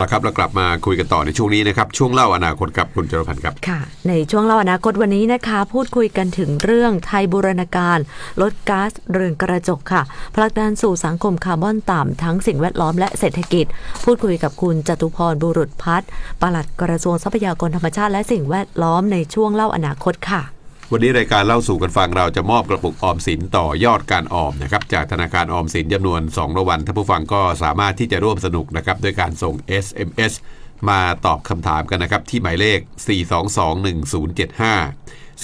เอาครับเรากลับมาคุยกันต่อในช่วงนี้นะครับ ช่วงเล่าอนาคตครับคุณจรพันธ์ครับค่ะ ในช่วงเล่าอนาคตวันนี้นะคะ พูดคุยกันถึงเรื่องไทยบูรณาการ ลดก๊าซเรือนกระจกค่ะผลักดันสู่สังคมคาร์บอนต่ำทั้งสิ่งแวดล้อมและเศรษฐกิจ พูดคุยกับคุณจตุพรบุรุษพัฒน์ปลัดกระทรวงทรัพยากรธรรมชาติและสิ่งแวดล้อมในช่วงเล่าอนาคตค่ะ วันนี้รายการเล่าสู่กันฟังเราจะมอบกระปุกออมสินต่อยอดการออมนะครับจากธนาคารออมสินจำนวน2รางวัลท่านผู้ฟังก็สามารถที่จะร่วมสนุกนะครับด้วยการส่ง SMS มาตอบคำถามกันนะครับที่หมายเลข 4221075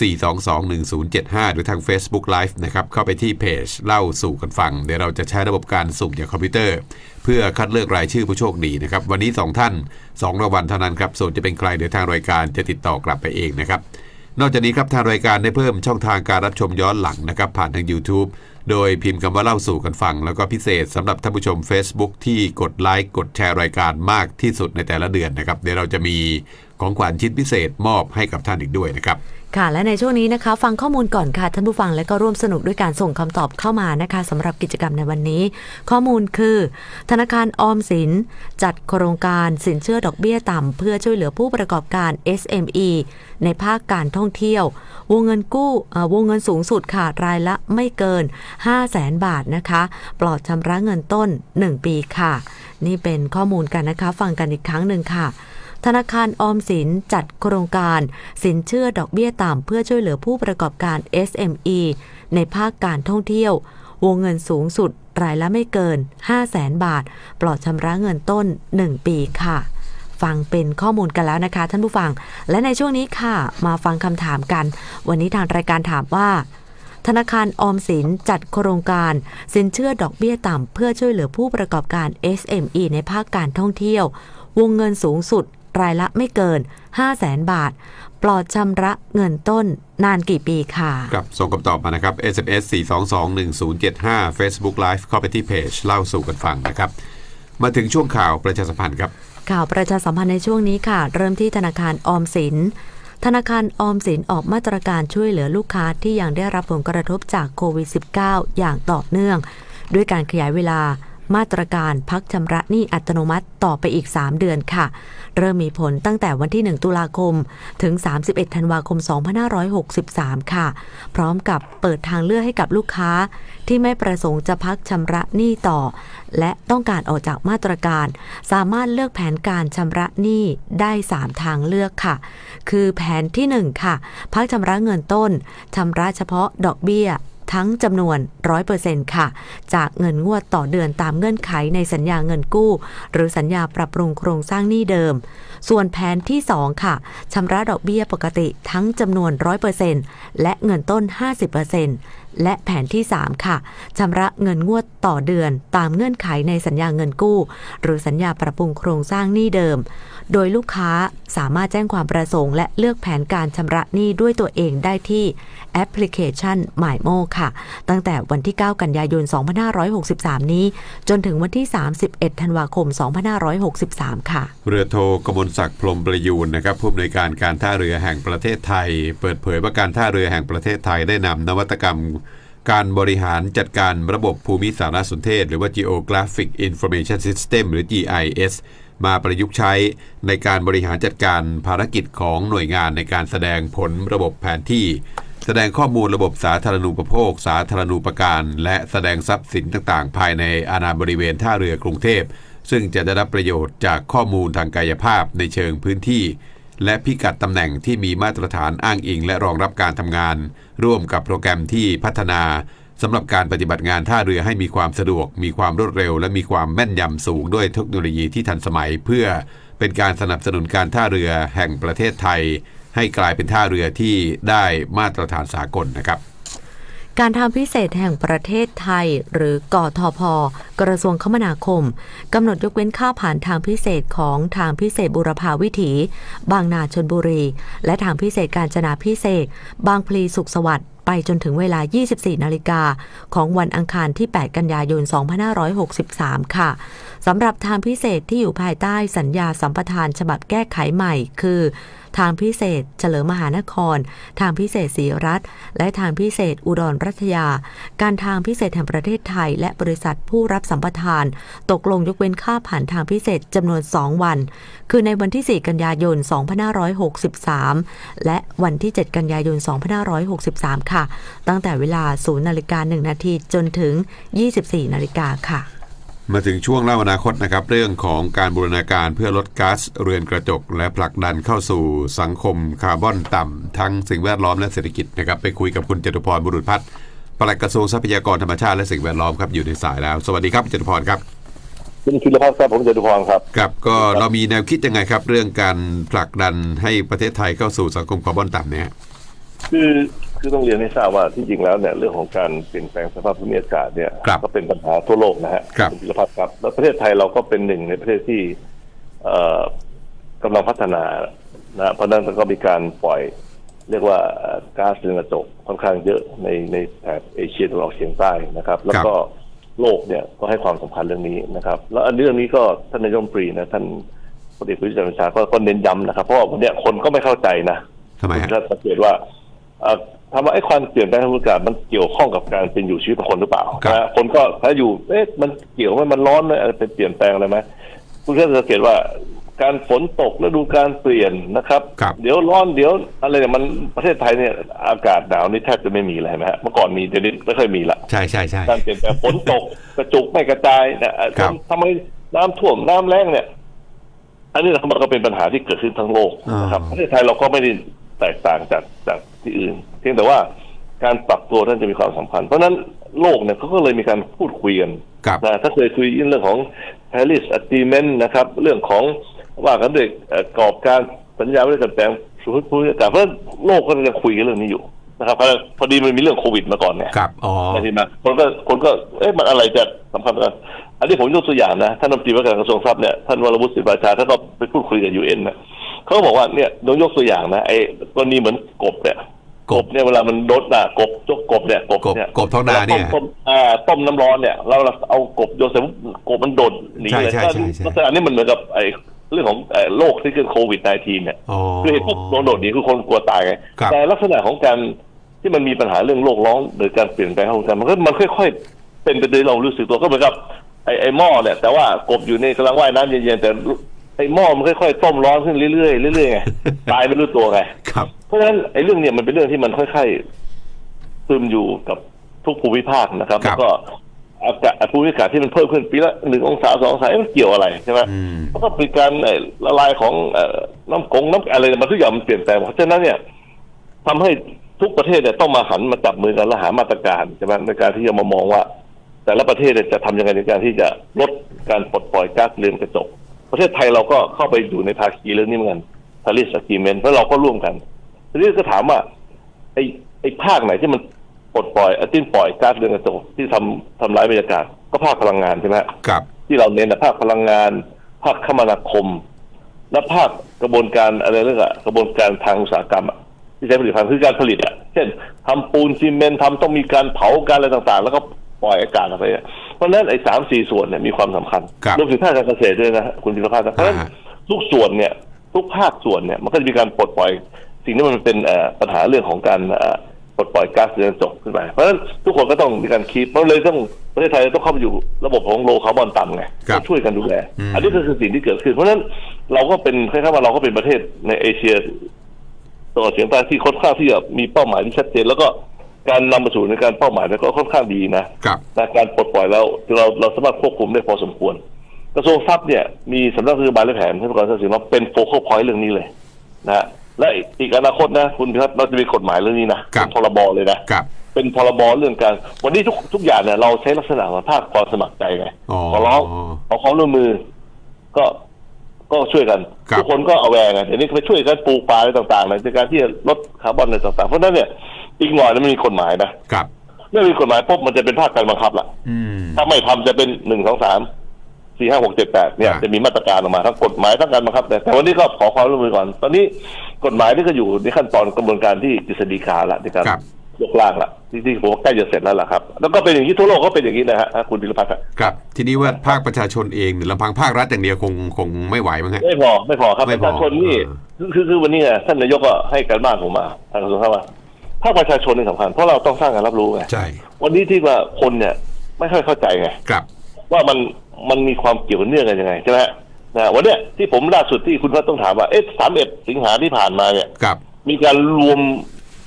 4221075 หรือทาง Facebook Live นะครับเข้าไปที่เพจเล่าสู่กันฟัง เดี๋ยวเราจะใช้ระบบการสุ่มจากคอมพิวเตอร์ เพื่อคัดเลือกรายชื่อผู้โชคดีนะครับ วันนี้ 2 ท่าน 2รางวัลเท่านั้นครับส่วนจะเป็นใครเดี๋ยวทางรายการจะติดต่อกลับไปเองนะครับ นอกจากนี้ครับทางรายการได้เพิ่มช่องทางการรับชมย้อนหลังนะครับผ่านทาง YouTube โดยพิมพ์คำว่าเล่าสู่กันฟัง แล้วก็พิเศษสำหรับท่านผู้ชม Facebook ที่กดไลค์กดแชร์รายการมากที่สุดในแต่ละเดือนนะครับเดี๋ยวเราจะมีของขวัญชิ้นพิเศษมอบให้กับท่านอีกด้วยนะครับ ค่ะ และในช่วงนี้นะคะ ฟังข้อมูลก่อนค่ะท่านผู้ฟังและก็ร่วมสนุกด้วยการส่งคำตอบเข้ามานะคะสำหรับกิจกรรมในวันนี้ ข้อมูลคือ ธนาคารออมสิน จัดโครงการสินเชื่อดอกเบี้ยต่ำเพื่อช่วยเหลือผู้ประกอบการ SME ในภาคการท่องเที่ยว วงเงินกู้วงเงินสูงสุดค่ะรายละไม่เกิน 5 0 0แสนบาทนะคะ ปลอดชำระเงินต้น 1 ปีค่ะ นี่เป็นข้อมูลกันนะคะ ฟังกันอีกครั้งหนึ่งค่ะ ธนาคารออมสินจัดโครงการ สินเชื่อดอกเบี้ยต่ำเพื่อช่วยเหลือผู้ประกอบการ SME ในภาคการท่องเที่ยว วงเงินสูงสุดรายละไม่เกิน 5 0 0แสนบาท ปลอดชำระเงินต้น 1 ปีค่ะฟังเป็นข้อมูลกันแล้วนะคะ ท่านผู้ฟัง และในช่วงนี้ค่ะ มาฟังคำถามกัน วันนี้ทางรายการถามว่า ธนาคารออมสินจัดโครงการ สินเชื่อดอกเบี้ยต่ำเพื่อช่วยเหลือผู้ประกอบการ SME ในภาคการท่องเที่ยว วงเงินสูงสุด รายละไม่เกิน 5 0 0แสนบาท ปลอดชำระเงินต้นนานกี่ปีค่ะ ครับ ส่งคำตอบมานะครับ SMS 4221075 Facebook Live เข้าไปที่เพจเล่าสู่กันฟังนะครับ มาถึงช่วงข่าวประชาสัมพันธ์ครับ ข่าวประชาสัมพันธ์ในช่วงนี้ค่ะ เริ่มที่ธนาคารออมสินธนาคารออมสินออกมาตรการช่วยเหลือลูกค้าที่ยังได้รับผลกระทบจากโควิด -19 อย่างต่อเนื่อง ด้วยการขยายเวลา มาตรการพักชำระหนี้อัตโนมัติต่อไปอีก 3 เดือนค่ะ เริ่มมีผลตั้งแต่วันที่ 1 ตุลาคม ถึง 31 ธันวาคม 2563 ค่ะ พร้อมกับเปิดทางเลือกให้กับลูกค้า ที่ไม่ประสงค์จะพักชำระหนี้ต่อ และต้องการออกจากมาตรการ สามารถเลือกแผนการชำระหนี้ได้ 3 ทางเลือกค่ะ คือแผนที่ 1 ค่ะ พักชำระเงินต้นชำระเฉพาะดอกเบี้ย ทั้งจำนวน 100%ค่ะ จากเงินงวดต่อเดือนตามเงื่อนไขในสัญญาเงินกู้ หรือสัญญาปรับปรุงโครงสร้างหนี้เดิม ส่วนแผนที่ 2 ค่ะชำระดอกเบี้ยปกติทั้งจำนวน 100%และเงินต้น 50% และแผนที่ 3 ค่ะชำระเงินงวดต่อเดือนตามเงื่อนไขในสัญญาเงินกู้ หรือสัญญาปรับปรุงโครงสร้างหนี้เดิม โดยลูกค้าสามารถแจ้งความประสงค์ และเลือกแผนการชำระหนี้ด้วยตัวเองได้ที่แอปพลิเคชัน m y m o ค่ะ ตั้งแต่วันที่ 9 กันยายน 2563 นี้ จนถึงวันที่ 31 ธันวาคม 2563 ค่ะ เรือโทกมลศักดิ์พรมประยูนนะครับผู้อำนวยการการท่าเรือแห่งประเทศไทย เปิดเผยว่าการท่าเรือแห่งประเทศไทยได้นำนวัตกรรม การบริหารจัดการระบบภูมิสารสนเทศ หรือว่า Geographic Information System หรือ GIS มาประยุกต์ใช้ในการบริหารจัดการภารกิจของหน่วยงานในการแสดงผลระบบแผนที่ แสดงข้อมูลระบบสาธารณูปโภค สาธารณูปการ และแสดงทรัพย์สินต่างๆ ภายในอาณาบริเวณท่าเรือกรุงเทพ ซึ่งจะได้รับประโยชน์จากข้อมูลทางกายภาพในเชิงพื้นที่ และพิกัดตำแหน่งที่มีมาตรฐานอ้างอิง และรองรับการทำงาน ร่วมกับโปรแกรมที่พัฒนาสำหรับการปฏิบัติงานท่าเรือให้มีความสะดวก มีความรวดเร็ว และมีความแม่นยำสูงด้วยเทคโนโลยีที่ทันสมัย เพื่อเป็นการสนับสนุนการท่าเรือแห่งประเทศไทย ให้กลายเป็นท่าเรือที่ได้มาตรฐานสากลนะครับ การทางพิเศษแห่งประเทศไทย หรือกทพ กระทรวงคมนาคมกำหนดยกเว้นค่าผ่านทางพิเศษของทางพิเศษบุรพาวิถี บางนาชนบุรี และทางพิเศษการจนาพิเศษ บางพลีสุขสวัสดิ์ไปจนถึงเวลา 24 นาฬิกา ของวันอังคารที่ 8 กันยายน 2563 ค่ะ สำหรับทางพิเศษที่อยู่ภายใต้สัญญาสัมปทานฉบับแก้ไขใหม่คือ ทางพิเศษ เฉลิมมหานคร ทางพิเศษศรีรัฐ และทางพิเศษอุดรรัตยา การทางพิเศษแห่งประเทศไทย และบริษัทผู้รับสัมปทาน ตกลงยกเว้นค่าผ่านทางพิเศษจำนวน 2 วัน คือในวันที่ 4 กันยายน 2563 และวันที่ 7 กันยายน 2563 ค่ะ ตั้งแต่เวลา 0 นาฬิกา 1 นาทีจนถึง 24 นาฬิกาค่ะ มาถึงช่วงเล่าอนาคตนะครับ เรื่องของการบูรณาการเพื่อลดก๊าซเรือนกระจก และผลักดันเข้าสู่สังคมคาร์บอนต่ำ ทั้งสิ่งแวดล้อมและเศรษฐกิจนะครับ ไปคุยกับคุณจตุพรบุรุษพัฒน์ปลัดกระทรวงทรัพยากรธรรมชาติและสิ่งแวดล้อมครับอยู่ในสายแล้ว สวัสดีครับจตุพรครับคุณธีรพัฒน์ครับผมจตุพรครับครับ ก็เรามีแนวคิดยังไงครับ เรื่องการผลักดันให้ประเทศไทยเข้าสู่สังคมคาร์บอนต่ำเนี่ยคือ คือต้องเรียนให้ทราบว่าที่จริงแล้วเนี่ยเรื่องของการเปลี่ยนแปลงสภาพภูมิอากาศเนี่ยครับก็เป็นปัญหาทั่วโลกนะฮะครับณธีรพัฒน์ครับแล้วประเทศไทยเราก็เป็นหนึ่งในประเทศที่เอ่อกำลังพัฒนานะเพราะฉะนั้นก็มีการปล่อย เรียกว่าเอ่อก๊าซเรือนกระจกค่อนข้างเยอะในในแถบเอเชียตะวันออกเฉียงใต้นะครับ แล้วก็โลกเนี่ยก็ให้ความสำคัญเรื่องนี้นะครับ แล้วอันเรื่องนี้ก็ท่านนายกรัฐมนตรีนะท่านพลเอกประยุทธ์จันทร์โอชาก็ก็เน้นย้ำนะครับ เพราะว่าวันเนี้ยคนก็ไม่เข้าใจนะ ทำไมฮะ ถ้าสังเกตว่าเอ่อ ถามว่าไอ้ความเปลี่ยนแปลงทางอากาศมันเกี่ยวข้องกับการเป็นอยู่ชีวิตของคนหรือเปล่าครับ นะคนก็ถ้าอยู่เอ๊ะมันเกี่ยวไหมมันร้อนไหมอะไรเป็นเปลี่ยนแปลงอะไรไหมคุณก็สังเกตว่าการฝนตกฤดูการเปลี่ยนนะครับ ครับ เดี๋ยวร้อนเดี๋ยวอะไรเนี่ยมันประเทศไทยเนี่ยอากาศหนาวนี่แทบจะไม่มีเลยเห็นไหมฮะเมื่อก่อนมีเดี๋ยวนี้ไม่ค่อยมีละ ใช่ใช่ใช่ การเปลี่ยนแปลงฝนตก กระจุกไม่กระจายนะเอ่อครับ ทำไมน้ำท่วมน้ำแรงเนี่ย อันนี้มันก็เป็นปัญหาที่เกิดขึ้นทั้งโลกนะครับ ประเทศไทยเราก็ไม่ได้แตกต่างจากจาก ที่อื่น เพียงแต่ว่าการปรับตัวนั้นจะมีความสำคัญเพราะฉะนั้นโลกเนี่ยเขาก็เลยมีการพูดคุยกันครับนะถ้าเคยคุยเรื่องของ Paris Agreement นะครับ เรื่องของว่ากันด้วยเอ่อกรอบการสัญญาไม่ได้กันแปลงสุขภูมิอากาศเพราะฉะนั้นโลกก็ยังคุยกันเรื่องนี้อยู่นะครับเพราะพอดีมันมีเรื่องโควิดมาก่อนเนี่ยครับอ๋อใช่ไหมคนก็คนก็เอ๊ะมันอะไรจะสำคัญกัน อันนี้ผมยกตัวอย่างนะท่านรัฐมนตรีว่าการกระทรวงทรัพย์เนี่ยท่านวรวุฒิศิลปาชาท่านก็ไปพูดคุยกับยูเอ็นนะเขาก็บอกว่าเนี่ยลองยกตัวอย่างนะไอ้กรณีเหมือนกบเนี่ย กกบบเนี่ยเวลามันโดดน่ะกบจกกบเนี่ยกบกบเนี่ยกบท้องนาเนี่ยต้มต้มอ่าต้มน้ำร้อนเนี่ยเราเอากบโยนใส่ปุ๊บกบมันโดดหนีเลยใช่ใช่ใช่ใช่ลักษณะนี้มันเหมือนกับไอ้เรื่องของไอ้โรคที่เกิดโควิด -19 เนี่ยอ๋อคือเห็นปุ๊บโดนโดดหนีคือคนกลัวตายไงครับแต่ลักษณะของการที่มันมีปัญหาเรื่องโลกร้อนหรือการเปลี่ยนแปลงของการมันก็มันค่อย ๆ เป็นไปโดยเรารู้สึกตัวก็เหมือนกับไอ้ไอ้หม้อเนี่ยแต่ว่ากบอยู่ในกำลังว่ายน้ำเย็นๆแต่ ไอ้หม้อมันค่อยๆต้มร้อนขึ้นเรื่อยๆเรื่อยๆไงตายไม่รู้ตัวไงครับ เพราะฉะนั้นไอ้เรื่องเนี่ยมันเป็นเรื่องที่มันค่อยๆซึมอยู่กับทุกภูมิภาคนะครับครัแล้บวก็อากาศภูมิอากาศที่มันเพิ่มขึ้นปีละหนึ่งองศาสององศาเอ๊ะมันเกี่ยวอะไรใช่ไหมอืมแล้วก็เป็นการเอ่อละลายของเอ่อน้ำกงน้ำอะไรมันทุกอย่างมันเปลี่ยนแปลงเพราะฉะนั้นเนี่ยทำให้ทุกประเทศเนี่ยต้องมาหันมาจับมือกันและหามาตรการใช่ไหมในการที่จะมามองว่า แต่ละประเทศเนี่ยจะทำยังไงในการที่จะลดการปลดปล่อยก๊าซเรือนกระจก ประเทศไทยเราก็เข้าไปอยู่ในภาคีเรื่องนี้เหมือนกันพาริสอะกีเมนเพราะเราก็ร่วมกันทีนี้ก็ถามว่า ไอ้ไอ้ภาคไหนที่มันปลดปล่อยติ้นปล่อยก๊าซเรือนกระจกที่ทำทำร้ายบรรยากาศ ก็ภาคพลังงานใช่ไหมฮะครับ ที่เราเน้นนะภาคพลังงาน ภาคคมนาคม และภาคกระบวนการอะไรเรื่องอะกระบวนการทางอุตสาหกรรมอะที่ใช้ผลิตภัณฑ์คือการผลิตอะเช่นทำปูนซีเมนต์ทำต้องมีการเผาการอะไรต่างๆ แล้วก็ ปล่อยอากาศออกไปอะเพราะฉะนั้นไอ้สามสี่ส่วนเนี่ยมีความสำคัญครับรวมถึงภาคการเกษตรด้วยนะคุณพิรพัฒน์นะเพราะฉะนั้นอ่า ทุกส่วนเนี่ยทุกภาคส่วนเนี่ยมันก็จะมีการปลดปล่อย สิ่งที่มันเป็นเอ่อปัญหาเรื่องของการเอ่อปลดปล่อยก๊าซเรือนกระจกขึ้นไปเพราะฉะนั้นทุกคนก็ต้องมีการคีบเพราะเลยต้องประเทศไทยต้องเข้าไปอยู่ระบบของโลคาร์บอนต่ำไงครับต้องช่วยกันดูแล อืม อันนี้ก็คือสิ่งที่เกิดขึ้น เพราะฉะนั้นเราก็เป็นคล้ายๆว่าเราก็เป็นประเทศในเอเชีย ตะวันออกเฉียงใต้ที่ค่อนข้างที่จะมีเป้าหมายที่ชัดเจนแล้วก็ การนำมาสู่ในการเป้าหมายเนี่ยก็ค่อนข้างดีนะครับนะการปลดปล่อยแล้วเราเราสามารถควบคุมได้พอสมควร กระทรวงทรัพย์เนี่ยมีสำนักนโยบายและแผนให้ประกอบทรัพย์สินว่าเป็นโฟกัสพอยต์เรื่องนี้เลยนะฮะและอีกอนาคตนะคุณพิพัฒน์เราจะมีกฎหมายเรื่องนี้นะครับ เป็นพรบเลยนะ ครับ เป็นพรบเรื่องการ วันนี้ทุกทุกอย่างเนี่ยเราใช้ลักษณะของภาคความสมัครใจไงอ๋อขอร้องขอความร่วมมือ ก็ก็ช่วยกัน ครับ ทุกคนก็เอาแวงไงเดี๋ยวนี้ไปช่วยกันปลูกป่าอะไรต่างๆในการที่จะลดคาร์บอนอะไรต่างๆ เพราะฉะนั้นเนี่ย อีกหน่อยนะมันมีกฎหมายนะครับ เมื่อมีกฎหมายปุ๊บมันจะเป็นภาคการบังคับละอืม ถ้าไม่ทำจะเป็นหนึ่งสองสามสี่ห้าหกเจ็ดแปดเนี่ยอ่า จะมีมาตรการออกมาทั้งกฎหมายทั้งการบังคับแต่แต่วันนี้ก็ขอความร่วมมือก่อน ตอนนี้กฎหมายนี่ก็อยู่ในขั้นตอนกระบวนการที่กฤษฎีกาละในการครับยกร่างละที่ที่ผมว่าใกล้จะเสร็จแล้วล่ะครับ แล้วก็เป็นอย่างนี้ทั่วโลกก็เป็นอย่างนี้นะฮะคุณพิรพัฒน์อะ ครับ ทีนี้ว่าภาคประชาชนเองเนี่ยลำพังภาครัฐอย่างเดียวคงคงไม่ไหวมั้งฮะ ไม่พอไม่พอครับไม่ปพอระชาชนนี่คือคือคือวันนี้ไงท่านนายกก็ให้การบ้านผมมาทางกระทรวงการว่า ภาคประชาชนนี่สำคัญเพราะเราต้องสร้างการรับรู้ไงใช่วันนี้ที่ว่าคนเนี่ยไม่ค่อยเข้าใจไงครับ ว่ามันมันมีความเกี่ยวเนื่องกันยังไงใช่ไหมฮะนะวันเนี้ยที่ผมล่าสุดที่คุณพัฒน์ต้องถามว่าเอ๊ะสามเอ็ดสิงหาที่ผ่านมาเนี่ยครับ มีการรวม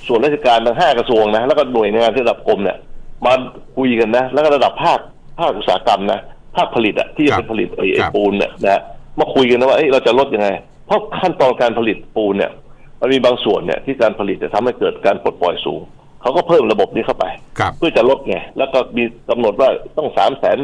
ส่วนราชการทั้งห้ากระทรวงนะแล้วก็หน่วยงานที่ระดับกรมเนี่ยมาคุยกันนะ แล้วก็ระดับภาคภาคอุตสาหกรรมนะภาคผลิตอะที่จะเป็นผลิตไอ้ไอ้ปูนเนี่ยนะมาคุยกันนะว่าเอ้ยเราจะลดยังไง เพราะขั้นตอนการผลิตปูนเนี่ย มันมีบางส่วนเนี่ยที่การผลิตจะทำให้เกิดการปลดปล่อยสูง เขาก็เพิ่มระบบนี้เข้าไปครับเพื่อจะลดไง แล้วก็มีกำหนดว่าต้องสามแสน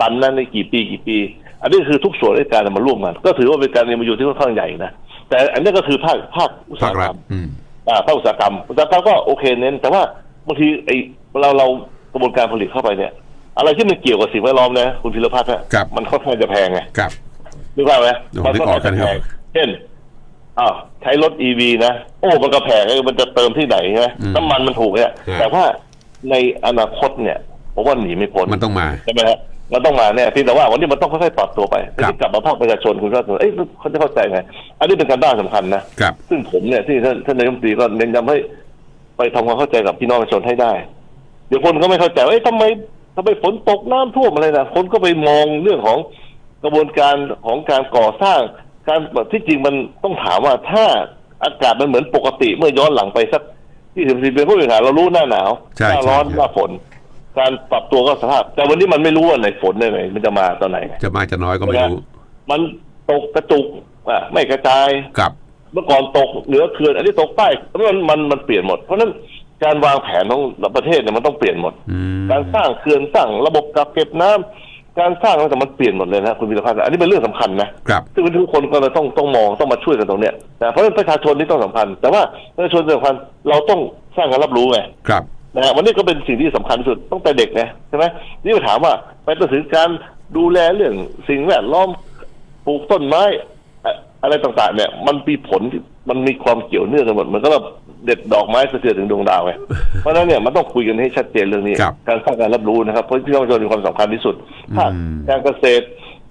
ตันนั้นในกี่ปีกี่ปี อันนี้คือทุกส่วนราชการมาร่วมกันก็ถือว่าเป็นการเรียนมาอยู่ที่ค่อนข้างใหญ่นะ แต่อันนี้ก็คือภาคภาคอุตสาภาหคกรัรฐรมอืมอ่าภาคอุตสาหกรรมอุตสาหกรรมก็โอเคเน้น แต่ว่าบางทีไอ้เราเรากระบวนการผลิตเข้าไปเนี่ย อะไรที่มันเกี่ยวกับสิ่งแวดล้อมนะคุณพิรพัฒน์นะครับมันค่อนข้างจะแพงไงครับนึกว่าพไหมเดี๋ยวผมนึกออกกันครับเช่น อ้าวใช้รถอีวีนะ โอ้มันก็แพงไอ้มันจะเติมที่ไหนใช่ไหมอืมน้ำมันมันถูกเนี่ยใช่ แต่ว่าในอนาคตเนี่ยผมว่าหนีไม่พ้นมันต้องมา ใช่ไหมฮะมันต้องมาเนี่ยเพียงแต่ว่าวันนี้มันต้องค่อยๆปรับตัวไปครับ ที่กลับมาภาคประชาชนคุณก็เอ้ยเขาจะเข้าใจไง อันนี้เป็นการบ้านสำคัญนะ ครับ ซึ่งผมเนี่ยที่ท่านท่านนายกรัฐมนตรีก็เน้นย้ำให้ไปทำความเข้าใจกับพี่น้องประชาชนให้ได้ เดี๋ยวคนก็ไม่เข้าใจว่าเอ้ยทำไมทำไมฝนตกน้ำท่วมอะไรนะคนก็ไปมองเรื่องของกระบวนการของการก่อสร้าง การแบบที่จริงมันต้องถามว่าถ้าอากาศมันเหมือนปกติเมื่อย้อนหลังไปสักที่สิบสี่เป็นผู้บริหารเรารู้หน้าหนาวใช่หน้าร้อนใช่ หน้าฝน การปรับตัวก็สภาพ แต่วันนี้มันไม่รู้ว่าไหนฝนไหนมันจะมาตอนไหนไงจะมากจะน้อยก็ไม่รู้มันตกกระจุกอะไม่กระจายครับ เมื่อก่อนตกเหนือเขื่อนอันนี้ตกใต้มันมันมันเปลี่ยนหมด เพราะฉะนั้นการวางแผนของประเทศเนี่ยมันต้องเปลี่ยนหมด อืม การสร้างเขื่อนสร้างระบบกักเก็บน้ำ การสร้างอะไรแต่มันเปลี่ยนหมดเลยนะคุณวิรพัฒน์อันนี้เป็นเรื่องสำคัญนะครับซึ่งทุกคนก็เลยต้องต้องมองต้องมาช่วยกันตรงเนี้ยนะเพราะฉะนั้นประชาชนนี่ต้องสำคัญ แต่ว่าประชาชนสำคัญเราต้องสร้างการรับรู้ไงครับนะฮะวันนี้ก็เป็นสิ่งที่สำคัญที่สุดตั้งแต่เด็กนะใช่ไหมนี่มาถามว่าไปตัดสินการดูแลเรื่องสิ่งแวดล้อมปลูกต้นไม้อะอะไรต่างๆ เนี่ย มันมีผลที่มันมีความเกี่ยวเนื่องกันหมดมันก็แบบ เด็ดดอกไม้สะเทือนถึงดวงดาวไงเพราะฉะนั้นเนี่ยมันต้องคุยกันให้ชัดเจนเรื่องนี้ ครับการสร้างการรับรู้นะครับเพราะพี่น้องประชาชนมีความสำคัญที่สุดภาคอืม การเกษตร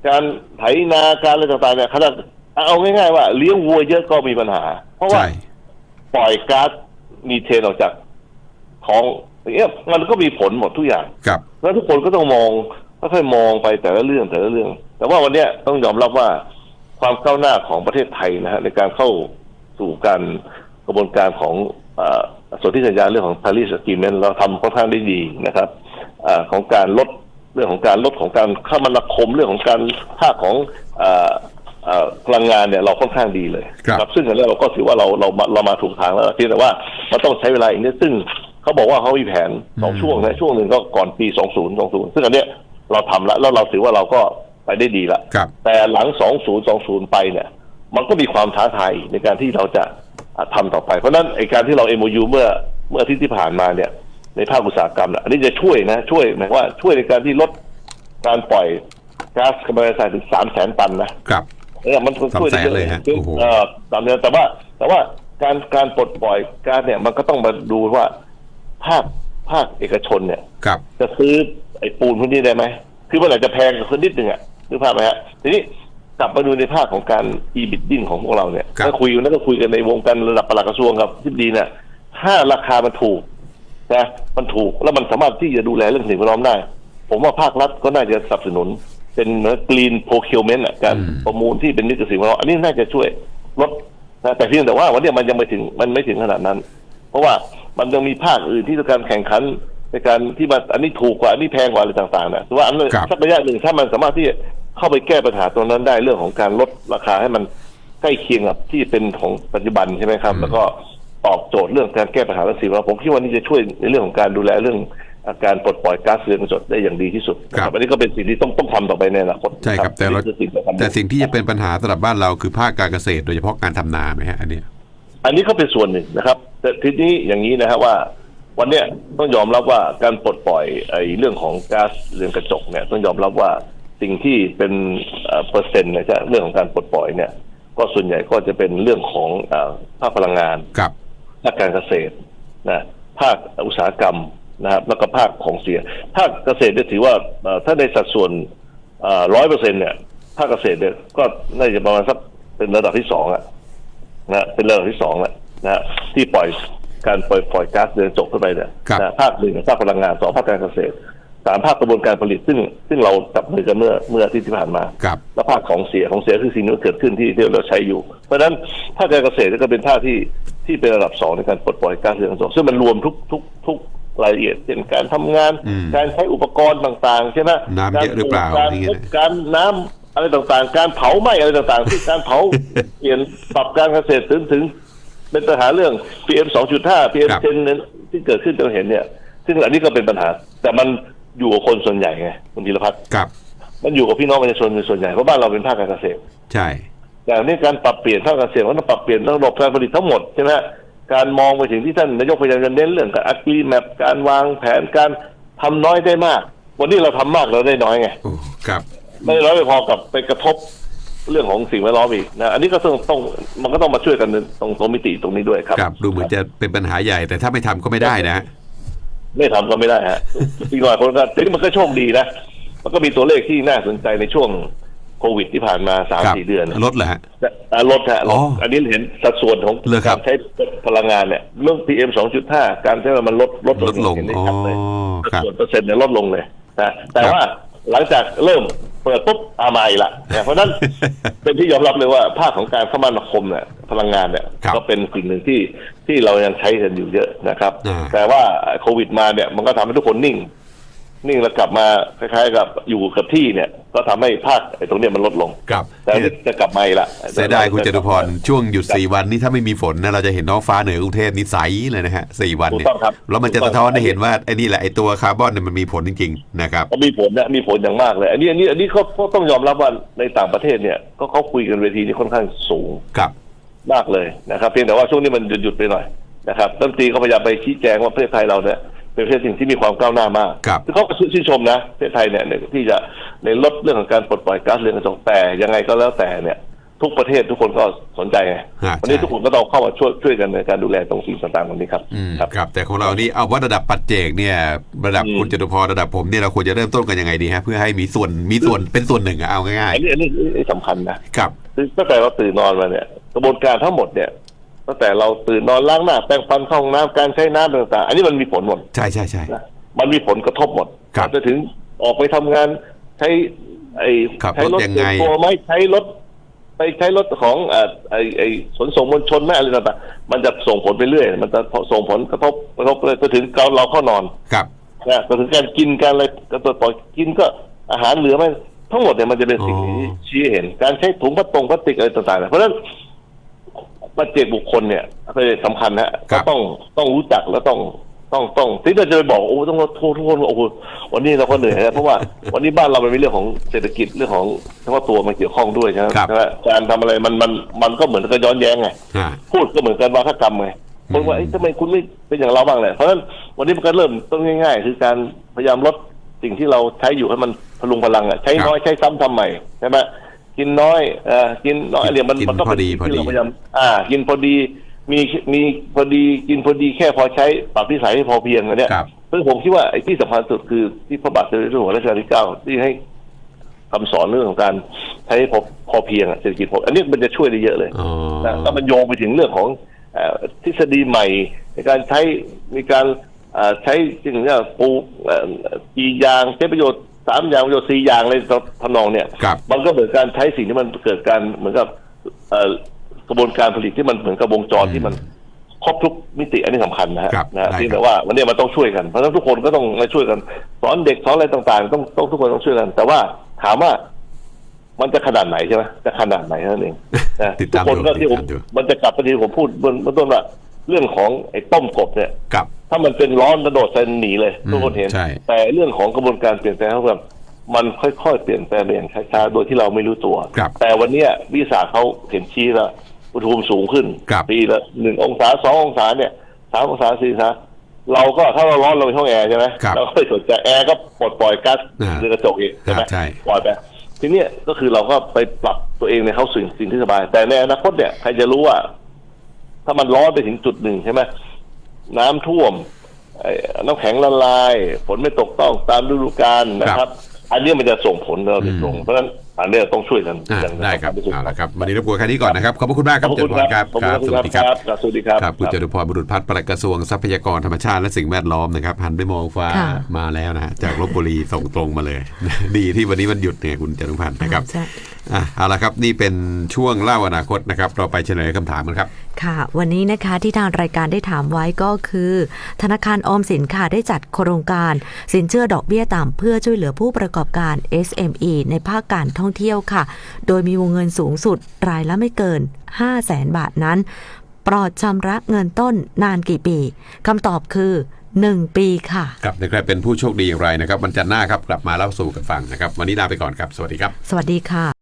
การไถนาการอะไรต่างๆเนี่ยขนาดเอาง่ายๆว่าเลี้ยงวัวเยอะก็มีปัญหา เพราะว่า ใช่ ปล่อยก๊าซมีเทนออกจากท้องอย่างเงี้ยมันก็มีผลหมดทุกอย่าง ครับ แล้วทุกคนก็ต้องมองค่อยๆมองไปแต่ละเรื่องแต่ละเรื่อง แต่ว่าวันเนี้ยต้องยอมรับว่าความก้าวหน้าของประเทศไทยนะฮะในการเข้าสู่การก ระบวนการของเออสนธิสัญญาเรื่องของ Paris Agreement เราทำค่อนข้างได้ดีนะครับเออของการลดเรื่องของการลดของการคมนาคมเรื่องของการภาคของเออเอ่อพลังงานเนี่ยเราค่อนข้างดีเลยครับซึ่งอันนี้เราก็ถือว่าเราเรามาเรามาถูกทางแล้วเพียงแต่ว่ามันต้องใช้เวลาอีกนิดซึ่งเขาบอกว่าเขามีแผนสองช่วงนะช่วงหนึ่งก็ก่อนปี 2020 ซึ่งอันเนี้ยเราทำแล้วแล้วเราถือว่าเราก็ไปได้ดีละครับแต่หลัง 2020 ไปเนี่ย มันก็มีความท้าทายในการที่เราจะอะ ทำต่อไป เพราะฉะนั้นไอการที่เรา MOU เมื่อเมื่ออาที่ที่ผ่านมาเนี่ยในภาคอุตสาหกรรมน่ะอันนี้จะช่วยนะ ช่วยหมายความว่าช่วยในการที่ลดการปล่อยก๊าซคาร์บอนไดออกไซด์ถึง3 0 0 0 0 0ตันนะครับเออมันช่วยได้สามแสนเลยฮะคือโอ้โหเออสามแสนแต่ว่า แต่ว่าการการปลดปล่อยก๊าซเนี่ยมันก็ต้องมาดูว่าภาคภาคเอกชนเนี่ยครับจะซื้อไอ้ปูนพวกนี้ได้ไหมคือมันอาจจะแพงขึ้นนิดนึงอะนึกภาพไหมฮะทีนี้ กลับมาดูในภาคของการ e-bidding ของพวกเราเนี่ยครับ ก็คุยกันแล้วก็คุยกันในวงการระดับปลัดกระทรวงครับที่ดีเนี่ยถ้าราคามันถูกนะมันถูกแล้วมันสามารถที่จะดูแลเรื่องสิ่งแวดล้อมได้ ผมว่าภาครัฐก็น่าจะสนับสนุน เป็น green procurement อะการอืมประมูลที่เป็นมิตรกับสิ่งแวดล้อมอันนี้น่าจะช่วยลดนะแต่เพียงแต่ว่าวันเนี้ยมันยังไม่ถึงมันไม่ถึงขนาดนั้น เพราะว่ามันยังมีภาคอื่นที่ต้องการแข่งขันในการที่มันอันนี้ถูกกว่าอันนี้แพงกว่าอะไรต่างๆนะแต่ว่าอันนั้นครับ สักระยะหนึ่งถ้ามันสามารถที่จะ เข้าไปแก้ปัญหาตรงนั้นได้เรื่องของการลดราคาให้มันใกล้เคียงกับที่เป็นของปัจจุบันใช่ไหมครับ แล้วก็ตอบโจทย์เรื่องการแก้ปัญหาเรื่องสิ่งแวดล้อมผมคิดว่านี่จะช่วยในเรื่องของการดูแลเรื่องอาการปลดปล่อยก๊าซเรือนกระจกได้อย่างดีที่สุดนะครับอันนี้ก็เป็นสิ่งที่ต้องต้องทำต่อไปในอนาคตใช่ครับ แต่เรานี่คือสิ่งที่ทำแต่สิ่งที่จะเป็นปัญหาสำหรับบ้านเราคือภาคการเกษตร โดยเฉพาะการทำนาไหมฮะอันเนี้ยอันนี้ก็เป็นส่วนหนึ่งนะครับ แต่ทีนี้อย่างนี้นะครับว่า วันเนี้ยต้องยอมรับว่าการปลดปล่อยไอ้เรื่องของก๊าซเรือนกระจกเนี่ยต้องยอมรับว่า สิ่งที่เป็นเอ่อเปอร์เซ็นต์นะจ๊ะเรื่องของการปลดปล่อยเนี่ย ก็ส่วนใหญ่ก็จะเป็นเรื่องของเอ่อภาคพลังงานครับภาคการเกษตรนะภาคอุตสาหกรรมนะครับแล้วก็ภาคของเสีย ภาคเกษตรเนี่ยถือว่าเอ่อถ้าในสัดส่วนร้อยเปอร์เซ็นเนี่ยภาคเกษตรเนี่ยก็น่าจะประมาณสักเป็นระดับที่สองอะนะเป็นระดับที่สองแล้วนะฮะที่ปล่อยการปล่อยปล่อยก๊าซเรือนกระจกเข้าไปเนี่ยครับนะภาคหนึ่งภาคพลังงานสองภาคการเกษตร สามภาคกระบวนการผลิตซึ่งซึ่งเราจับมือกันเมื่อเมื่ออาที่ที่ผ่านมาครับ และภาคของเสียของเสียคือสิ่งที่เกิดขึ้นที่ที่เราใช้อยู่ เพราะฉะนั้นภาคการเกษตรก็เป็นภาคที่ที่เป็นระดับสองในการปลดปล่อยก๊าซเรือนกระจกซึ่งมันรวมทุกทุกทุกรายละเอียดเช่นการทำงานอืมการใช้อุปกรณ์ต่างๆใช่ไหมน้ำเยอะหรือเปล่าการนี่ไงพบการน้ำอะไรต่างๆ การเผาไหม้อะไรต่างๆที่การเผาเปลี่ยนปรับการเกษตรถึงถึง เป็นปัญหาเรื่อง PM 2.5 PM ครับ10ที่เกิดขึ้นเราเห็นเนี่ย ซึ่งอันนี้ก็เป็นปัญหา แต่มัน อยู่กับคนส่วนใหญ่ไงคุณธีรพัฒน์ครับ มันอยู่กับพี่น้องประชาชนเป็นส่วนใหญ่เพราะบ้านเราเป็นภาคการเกษตรใช่ แต่นี่การปรับเปลี่ยนภาคการเกษตรมันต้องปรับเปลี่ยนระบบการผลิตทั้งหมดใช่ไหมการมองไปถึงที่ท่านนายกพยายามจะเน้นเรื่องการอักลีแมปการวางแผนการทำน้อยได้มาก วันนี้เราทำมากเราได้น้อยไงโอ้ครับ ไม่ได้น้อยไปพอกับไปกระทบเรื่องของสิ่งแวดล้อมอีกนะอันนี้ก็ต้องต้องมันก็ต้องมาช่วยกันตรงตรงมิติตรงนี้ด้วยครับครับ ดูเหมือนจะเป็นปัญหาใหญ่แต่ถ้าไม่ทำก็ไม่ได้นะ ไม่ทำก็ไม่ได้ฮะอีกหน่อยคนก็ทีนี้มันก็โชคดีนะมันก็มีตัวเลขที่น่าสนใจในช่วงโควิดที่ผ่านมาสามครับสี่เดือนเนี่ยลดเหรอฮะอ่าลดฮะลอ๋ดออัอันนี้เห็นสัดส่วนของเหรอครักาบรใช้พลังงานเนี่ยเรื่อง PM 2.5การใช้มันลดลดลดลงเห็นได้อ๋อชัดเลยครัสับดส่วนเปอร์เซ็นต์เนี่ยลดลงเลยนะแต่ครับว่า หลังจากเริ่มเปิดปุ๊บอามาอีกละนะเพราะฉะนั้น เป็นที่ยอมรับเลยว่าภาคของการคมนาคมเนี่ยพลังงานเนี่ยครับก็เป็นสิ่งหนึ่งที่ที่เรายังใช้กันอยู่เยอะนะครับ อ่า แต่ว่าโควิดมาเนี่ยมันก็ทำให้ทุกคนนิ่ง นิ่งแล้วกลับมาคล้ายๆกับอยู่กับที่เนี่ย ก็ทำให้ภาคไอ้ตรงเนี้ยมันลดลง ครับแต่อันนี้จะกลับมาอีกละเสียดายคุณจตุพรช่วงหยุดสี่วันนี่ถ้าไม่มีฝนนะเราจะเห็นน้องฟ้าเหนือกรุงเทพนี่ใสเลยนะฮะสี่วันถูกเนี่ยต้องครับแล้วมันจะสะท้อนให้เห็นว่าไอ้นี่แหละไอ้ตัวคาร์บอนเนี่ยมันมีผลจริงๆนะครับก็มีผลนะมีผลอย่างมากเลย อันนี้อันนี้อันนี้เขาเขาต้องยอมรับว่าในต่างประเทศเนี่ยก็เขาคุยกันเวทีนี้ค่อนข้างสูง ครับ มากเลยนะครับเพียงแต่ว่าช่วงนี้มันหยุดหยุดๆไปหน่อยนะครับรัฐมนตรีเขาพยายามไปชี้แจงว่าประเทศไทยเราเนี่ย เป็นประเทศสิ่งที่มีความก้าวหน้ามากครับอเขาก็ชื่นชมนะประเทศไทยเนี่ยในที่จะในลดเรื่องของการปลดปล่อยก๊าซเรือนกระจกแต่ยังไงก็แล้วแต่เนี่ย ทุกประเทศทุกคนก็สนใจไงฮะวันนี้ใช่ ทุกคนก็ต้องเข้ามาช่วยช่วยกันในการดูแลตรงสิ่งต่างๆตรงนี้ครับอืมครับ ครับ แต่ของเรานี่เอาว่าระดับปัจเจกเนี่ย ระดับอืม คุณจตุพรระดับผมเนี่ยเราควรจะเริ่มต้นกันยังไงดีฮะเพื่อให้มีส่วนมีส่วนเป็นส่วนหนึ่งอะเอาง่ายอันนี้อันนี้อันนี้สำคัญนะ ๆ ครับ คือตั้งแต่เราตื่นนอนมาเนี่ยกระบวนการทั้งหมดเนี่ย ตั้งแต่เราตื่นนอนล้างหน้าแปรงฟันเข้าห้องน้ำการใช้น้ำต่างๆ อันนี้มันมีผลหมดใช่ใช่ใช่ นะมันมีผลกระทบหมดครับจะถึงออกไปทำงานใช้ไอ้ขับใช้รถรถยังไง ส่วนตัวไหมใช้รถ ไปใช้รถของเอ่อไอ้ไอ้ขนส่งมวลชนไหมอะไรต่างๆมันจะส่งผลไปเรื่อย มันจะส่งผลกระทบกระทบเลยจนถึงเราเราเข้านอน ครับ นะจนถึงการกินการอะไรก็ตัวปล่อยกินก็อาหารเหลือไหมทั้งหมดเนี่ยมันจะเป็นสิ่งอ๋อที่ชี้ให้เห็น การใช้ถุงพลาสติกพลาสติกอะไรต่างๆเนี่ยเพราะฉะนั้น ปัจเจกบุคคลเนี่ยเป็นสำคัญนะครัก็บต้องต้องรู้จักแล้วต้องต้องต้องที่เราจะไปบอกโอ้ต้องโทษทุกคนว่าโอ้โหวันนี้เราก็เหนื่อยนะเพราะว่าวันนี้บ้านเรามันมีเรื่องของเศรษฐกิจเรื่องของเฉพาะตัวมันเกี่ยวข้องด้วยใช่ไหมครับ ใช่ไหมการทำอะไรมันมันมันก็เหมือนกับย้อนแย้งไง ฮะ พูดก็เหมือนกันวาทกรรมไงคนว่าอืมเอ๊ะทำไมคุณไม่เป็นอย่างเราบ้างเลยเพราะฉะนั้นวันนี้มันก็เริ่มต้นง่าย ๆ คือการพยายามลดสิ่งที่เราใช้อยู่ให้มันพลุงพลังอะ ใช้น้อยใช้ซ้ำทำใหม่ใช่ไหม กินน้อยเอ่อกินน้อยเนี่ยมันกินมันก็พอเป็นดีสิ่งพอที่ดี เราพยายามอ่า กินพอดี มีมีพอดีกินพอดีแค่พอใช้ปรับนิสัยให้พอเพียงอันเนี้ย ครับ ซึ่งผมคิดว่าไอ้ที่สำคัญสุดคือที่พระบาทสมเด็จพระเจ้าอยู่หัวรัชกาลที่เก้าที่ให้คำสอนเรื่องของการใช้พอพอเพียงอะเศรษฐกิจพออันนี้มันจะช่วยได้เยอะเลยอ๋อ นะแล้วมันโยงไปถึงเรื่องของเอ่อทฤษฎีใหม่ ในการใช้มีการเอ่อใช้สิ่งที่ปลูกเอ่อกี่อย่างใช้ประโยชน์ สามอย่างประโยชน์สี่อย่างอะไรทำนองเนี่ย ครับ มันก็เหมือนการใช้สิ่งที่มันเกิดการเหมือนกับเอ่อกระบวนการผลิตที่มันเหมือนกับวงจรอืมที่มันครบทุกมิติอันนี้สำคัญนะฮะครับนะฮะได้ที่ครับแต่ว่าวันนี้มันต้องช่วยกันเพราะฉะนั้นทุกคนก็ต้องมาช่วยกันสอนเด็กสอนอะไรต่างๆ ต้องต้องทุกคนต้องช่วยกัน แต่ว่าถามว่ามันจะขนาดไหนใช่ไหมจะขนาดไหนเท่านั้นเองนะติดทุกตามคนดูก็ที่ผมติดตามดู มันจะกลับไปที่ผมพูดเบื้องเบื้องต้นว่า เรื่องของไอ้ต้มกบเนี่ยครับ ถ้ามันเป็นร้อนกระโดดใส่หนีเลยอืมทุกคนเห็น ใช่ แต่เรื่องของกระบวนการเปลี่ยนแปลงเขาแบบมันค่อยๆเปลี่ยนแปลงไปอย่างช้าๆโดยที่เราไม่รู้ตัว ครับแต่วันเนี้ยวิทยาศาสตร์เขาเห็นชี้แล้วอุณหภูมิสูงขึ้นครับ ปีละหนึ่งองศาสององศาเนี่ยสามองศาสี่องศาเราก็ถ้าเราร้อนเราไปห้องแอร์ใช่ไหมครับเราก็ไม่สนใจแอร์ก็ปลดปล่อยก๊าซอ่าเรือนกระจกอีกใช่ไหมครับใช่ ปล่อยไปทีเนี้ยก็คือเราก็ไปปรับตัวเองในเข้าสู่สิ่งที่สบาย แต่ในอนาคตเนี่ยใครจะรู้ว่า ถ้ามันร้อนไปถึงจุดหนึ่งใช่ไหมน้ำท่วมไอ้น้ำแข็งละลาย ฝนไม่ตกต้องตามฤดูกาลนะคครัรับบอันนี้มันจะส่งผลเราโดยตรงเพราะฉะนั้นอันเนี้ยต้องช่วยกันอ่าอย่างได้ครับสำญที่สุเอาละครับวันนี้รบกวนแค่นี้ก่อนนะครับ ขอบพระคุณมากคขรัอบบคุณจตุพรครับขอบครับคุณสวัสดีครับครับสวัสดีครับครับคุณจตุพรบุรุษพัฒน์ปลัดกระทรวงทรัพยากรธรรมชาติและสิ่งแวดล้อมนะครับหันไปมองฟ้าค่ะมาแล้วนะฮะจากลบบุรีส่งตรงมาเลย ดีที่วันนี้มันหยุดเนี่ยคุณจตุพันธ์นะครับใช่ อะเอาละครับนี่เป็นช่วงเล่าอนาคตนะครับ เราไปเฉลยคำถามกันครับ ค่ะ วันนี้นะคะที่ทางรายการได้ถามไว้ก็คือ ธนาคารออมสินค่ะได้จัดโครงการ สินเชื่อดอกเบี้ยต่ำเพื่อช่วยเหลือผู้ประกอบการ SME ในภาคการท่องเที่ยวค่ะ โดยมีวงเงินสูงสุดรายละไม่เกิน 5 0 0แสนบาทนั้น ปลอดชำระเงินต้นนานกี่ปีคำตอบคือ1ปีค่ะครับในใครเป็นผู้โชคดีอย่างไรนะครับวันจันทร์หน้าครับกลับมาเล่าสู่กันฟังนะครับ วันนี้ลาไปก่อนครับ สวัสดีครับ สวัสดีค่ะ